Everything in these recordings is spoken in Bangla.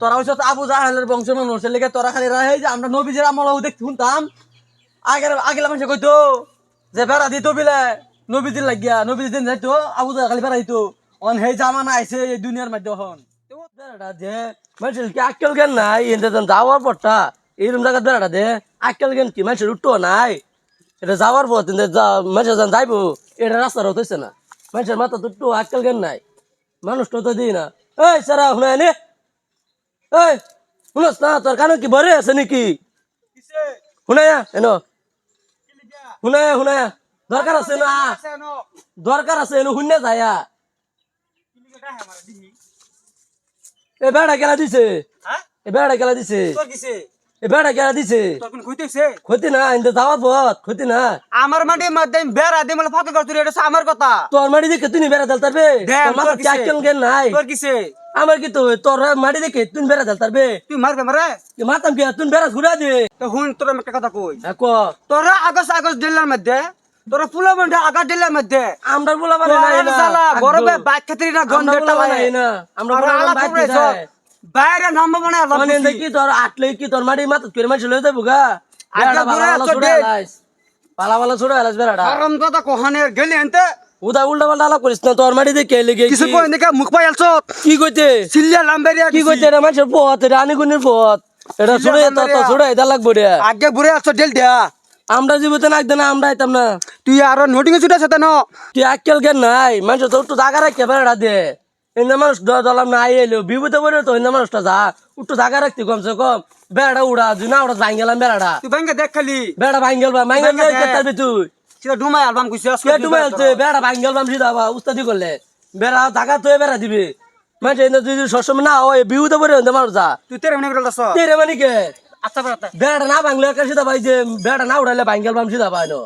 তোরা হইছ আবু জাহেলের বংশের মানুষ লেগে তোরা খালি রাহে যে। আমরা নবীজের আমলাও দেখতে শুনতাম। আগের আগের মানুষে কইতো, যে বেড়া দিত বিলে, নবীজির লাগিয়া, নবীজির দিন যাইতো, আবু জাহেল খালি বেড়া দিত। অন হে জামানা আইছে এই দুনিয়ার মধ্যে হন যে মানুষের কি নাই? এতে যাওয়ার পরটা এইরকম জায়গা বেড়াটা দে, আক্কেল জ্ঞান কি? মানুষের উঠতো নাই। এটা যাওয়ার পর মানুষের যখন যাইবো, এটা রাস্তা রতেছে না। মানুষের মাথা তো একটু আক্কেল নাই। মানুষ তো দিই না। এই সারা শুনে এই শুনস না তোর কানে কি ভরে আছে নাকি? শুনায়া এন। শুনায়া শুনায়া দরকার আছে না? দরকার আছে এনে শুনে যায়া? এ বেড়া গেলা দিছে। এ বেড়া গেলা দিছে। এ বেড়া গেলা দিছে। ক্ষতি না ইন্দে যাওয়ার পথ ক্ষতি না আমার মাঠে মধ্যে বেড়া দিয়ে মানে ফাঁকা করতে আমার কথা। তোর মাটি দেখে তুই বেড়া দেল তারবে তোর মাথা নাই? তোর কিসে আমার কি তো তোর মাটি দেখে তুই বেড়া দেল তারবে তুই মারবে মারে? মাতাম কি? তুই বেড়া ঘুরা দে। তো হুন তোর একটা কথা কই। এক তোরা আগস্ট আগস্ট ডিলার মধ্যে তোরা ফুলের মধ্যে আগা ডিলার মধ্যে। আমরা বলা মানে না। শালা গরমে বাইক খাতির না গন্ধ আমরা বলা নাই না। আমরা বলা বাইক যায় বাইরে নামবো মানে মানে দেখি তোর আটলে কি তোর মাটি মাথা করে মাছ লয়ে যাব গা? আগে ঘুরে বালা আসছো ছুড়ে ডেট। আলাইস। পালা বালা ছুড়ে বেড়াটা। গরম কথা কোহানের গেলি এনতে? উদা উল্টা পাল্টা আলাপ করিস না তোর মাটি দেখে লেগে কিছু কি- কই দেখে মুখ পাই আলছো কি কইতে সিল্লিয়া লাম্বেরিয়া কি কইতে রে মানুষের পথ এটা আনিগুনির পথ। এটা কি জানাম তো রে? ছুড়ে এটা লাগবো রে আগে বুড়ে আছো ডেল দিয়া। আমরা জীবিত না একদিন আমরা আইতাম না। তুই আরও নোটিং ছুটে আছে তেন। তুই আক্কেল কেন নাই। মানুষ তো একটু জাগা রাখতে বেড়া দে এনে মানুষ দলাম না আইলো বিভূত করে তো এনে মানুষটা যা। একটু জাগা রাখতে কমসে কম। বেড়া উড়া তুই না উড়া ভাঙ্গেলাম বেড়াটা। তুই ব্যাংকে দেখ খালি। বেড়া ভাঙ্গেল ভাঙ্গেল ভাঙ্গা তুই সেটা ডুমাই অ্যালবাম কে আলতে বেড়া ভাঙ্গেল বাম সিধা বা উস্তাদি করলে। বেড়া জাগা তুই বেড়া দিবি। মানে এনে যদি সবসময় না হয় মানুষ যা। তুই তেরে মনে তেরে মানে কে? আচ্ছা বেড়াতে বেড়া না ভাঙলে সিধা পাই যে বেড়া না উড়াইলে ভাঙ্গেল বাম সিধা পাই না।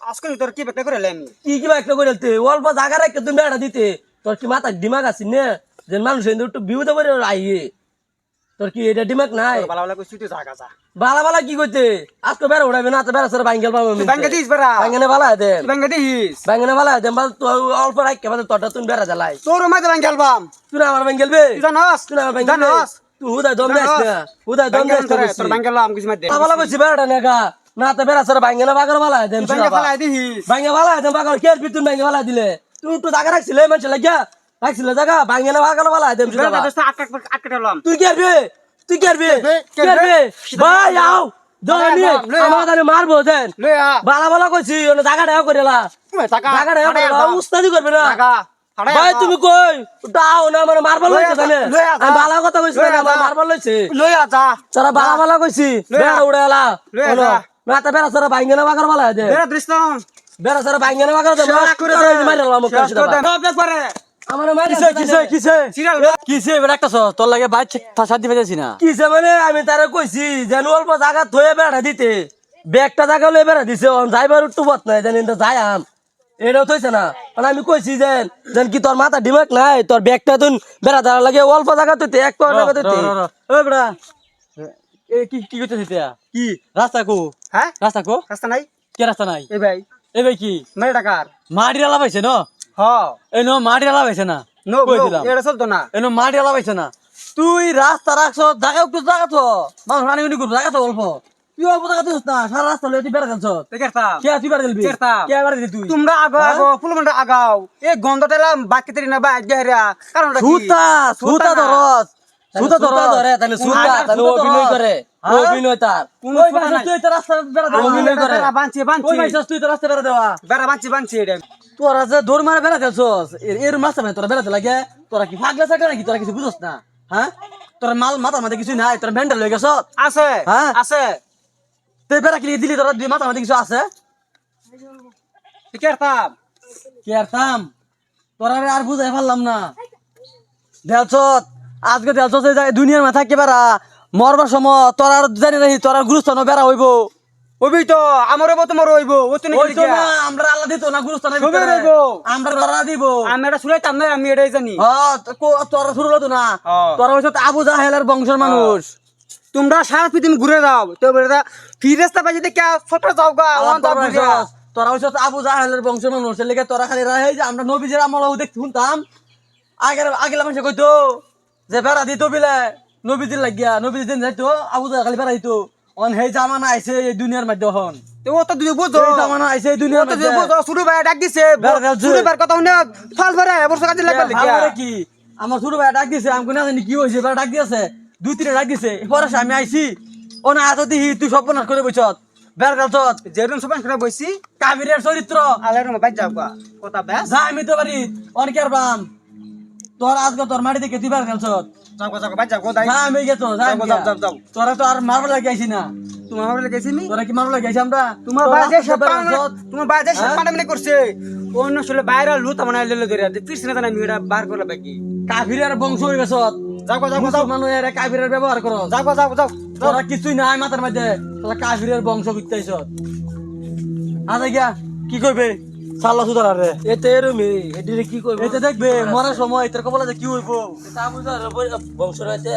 আজকে তোর কি বেটা করে আমি কি কি করে অল্প জায়গা রাখতে তুমি বেড়া দিতে। তোর কি মাথা ডিমাগ আছে নে? যে মানুষ একটু বিভূত করে আইয়ে। তোর কি এটা ডিমাগ নাই? বালা বালা কইছিস তুই জাগা যা। বালা বালা কি করতে আজকে বেড়া উড়াবে না তো বেড়া সারা ভাঙ্গেল পাবো তুই ব্যাংকে দিস বেড়া। ভাঙ্গেনে বালা দে। ব্যাংকে দিস। বালা দে বাল তো অল্প রাখকে বাদে তোরটা তুমি বেড়া জ্বালাই। তোর মাঝে ব্যাংকে অ্যালবাম। তুই আমার ভাঙ্গেল বে তুই জানাস? তুই আমার ভাঙ্গেল জানাস? তুই হুদা দম দেস না হুদা দম দেস তোর ব্যাংকে অ্যালবাম কিছু মধ্যে বালা কইছি বেড়া নেগা না তো বেড়া সারা ভাঙ্গেনে বাগর বালা দে ব্যাংকে ফেলাই দিস। ভাঙ্গে বালা দে বাগর কে বিতুন ভাঙ্গে বালা দিলে? তুই একটু জায়গা রাখছিলে মানুষ লাগিয়া। রাখছিলে জায়গা তুই কি আরবি তুই কি আরবি কে আরবি ভাই আও দনি। মারবো দেন। বালা বালা কইছি ওনে জায়গা ঢাকা করেলা জায়গা ঢাকা করেলা উস্তাদি করবে না। টাকা হাড়াই ভাই তুমি কই? দাও না আমার মারবল লইছে আ, জানে লয়ে আ, আমি বালা কথা কইছি লয়ে না আ, আমার যা। লইছে। লই আ যা। সারা বালা বালা কইছি লয়ে বেড়া উড়ালা বেড়া সারা বালা দে। বেড়া সারা দে করে মারলাম করে আমার মারি কিসে কিসে কিসে? সিরিয়াল কিসে এবার একটা তোর লাগে বাইক শান্তি পেয়েছি না। কিসে মানে আমি তারা কইছি যেন অল্প জায়গা থয়ে বেড়া দিতে। ব্যাগটা জায়গা লয়ে বেড়া দিছে যাইবার একটু পথ নাই জানি তো যাই আম। এটাও থইছে না। মানে আমি কইছি যেন যেন কি তোর মাথা ডিমাক নাই তোর ব্যাগটা তুই বেড়া দেওয়ার লাগে অল্প জায়গা তুই এক পর জায়গা তুই ও বেড়া। কি কি করতেছিস কি? রাস্তা কো। হ্যাঁ? রাস্তা কো? রাস্তা নাই? কে রাস্তা নাই? এই ভাই। এ ভাই কি? মেরে টাকার মাটি আলা পাইছে ন? হ এই ন মাটি আলা পাইছে না। নো এটা চলতো না। মাটি আলা পাইছে না। তুই রাস্তা রাখছ জায়গা একটু জায়গা তো মানুষ রানি গুনি করব জায়গা তো অল্প। তুই অল্প জায়গা তুই না সারা রাস্তা লয়ে তুই বেড়া গেছ কে তুই বেড়া দিলবি কে বেড়া দিলি তুই? তোমরা আগাও আগাও ফুলমন্ডা আগাও। এই গন্ধটা এলাম বাকি তেরি না বাইক গেহরা কারণটা কি? সুতা সুতা ধরস সুতা সুতা ধরে তাহলে সুতা তাহলে অভিনয় করে। হ্যাঁ? অভিনয় তার। তুই রাস্তা বেড়া দেওয়া? অভিনয় করে। বেড়া বাঁচি ওই বাঁচি পাশে তুই তো রাস্তা বেড়া দেওয়া? বেড়া বাঁচি বাঁচি এটা তোরা যে দৌড় মারে বেড়াতে এর মাসে তোরা বেড়াতে লাগে? তোরা কি পাগলা চাকরা নাকি? তোরা কিছু বুঝছ না হ্যাঁ? তোরা মাল মাথার মাঝে কিছু নাই তোরা মেন্টাল হয়ে গেছ আছে হ্যাঁ? আছে। তুই বেড়া কি দিলি তোরা দুই মাথার মাঝে কিছু আছে? কেরতাম কি আর তোরা আর বুঝাই পারলাম না। দেলছত আজকে এই জায়গায় দুনিয়ার মাথা কি বেড়া মরবার সময় তোরা আর জানি নাহি তোরা গুরুস্থান বেড়া হইব। ওবি তো আমার হইব তোমার হইব ও তো আমরা আল্লাহ দিত না গুরুস্থানের সবে রইব। আমরা দিব। আমি এটা শুনাইতাম না আমি এটাই জানি। হ্যাঁ, তোরা শুরু হতো না। তোরা আবু জাহেলের বংশের মানুষ। তোমরা সারা পৃথিবী ঘুরে যাও। তো বেটা ফিরেস্তা পাই যদি কে ছোট যাও গা তোরা ঘুরে তোরা হচ্ছে আবু জাহেলের বংশের মানুষ। লেগে তোরা খালি রাহে যে আমরা নবীজের আমলাও দেখতে শুনতাম। আগের আগের মানুষে কইতো যে বেড়া দিত বিলে নবীজির লাগিয়া নবীজি দিন যাইতো আবু জাহেল খালি বেড়াইতো অন সেই জামানা আইছে এই দুনিয়ার মধ্যে হন তো ও তো দুই বুঝো এই জামানা আইছে এই দুনিয়ার মধ্যে বুঝো শুরু ভাই ডাক দিছে শুরু ভাই কথা শুনে ফাল ভরে এবছর কাজে লাগবে এ, ভালো কি আমার ছোট ভাই ডাক দিছে আমি না জানি কি হয়েছে এবার ডাক দিয়েছে দুই তিনটা ডাক দিছে পরে আমি আইছি ও না এত দিহি তুই সর্বনাশ করে বইছত বের গেছত যেরকম সবাই করে বইছি কাবিরের চরিত্র আলের বাইর যাও কথা বেশ যা আমি তো পারি অনেকের বাম তোর আজকে তোর মাটি থেকে তুই বের গেছত যাও গা, যাও গা, বাইর যাও দাই যা আমি গেছো যাও, যাও, যাও, যাও। তোরা তো আর মারবো লাগে না। তোমার তোরা কি মারবো লাগে আমরা? তোমার বাজে আজকে সব বের পাওনা- গেছত। তোমার বাজে সব? পানামানি করছে। অন্য ছেলে বাইরে লুত মানে লেলে ধরে। ফিরছে না আমি এটা বার করলে বাকি কাফিরের বংশ গেছত যাও গা, যাও গা, যাও। মুসলমান কাফিরের ব্যবহার করো। যাও গা, যাও যাও যাও। তোরা কিছুই নাই মাথার মধ্যে। তোরা কাফিরের বংশ বিকতাইছ আচ্ছা গিয়া কি কইবে? সাল্লা সুদার আরে। এতে এরমি এদিকে কি করবে এতে দেখবে মরার সময় তোর কবলা যে কি হইব? তা বুঝা বংশ রয়েছে।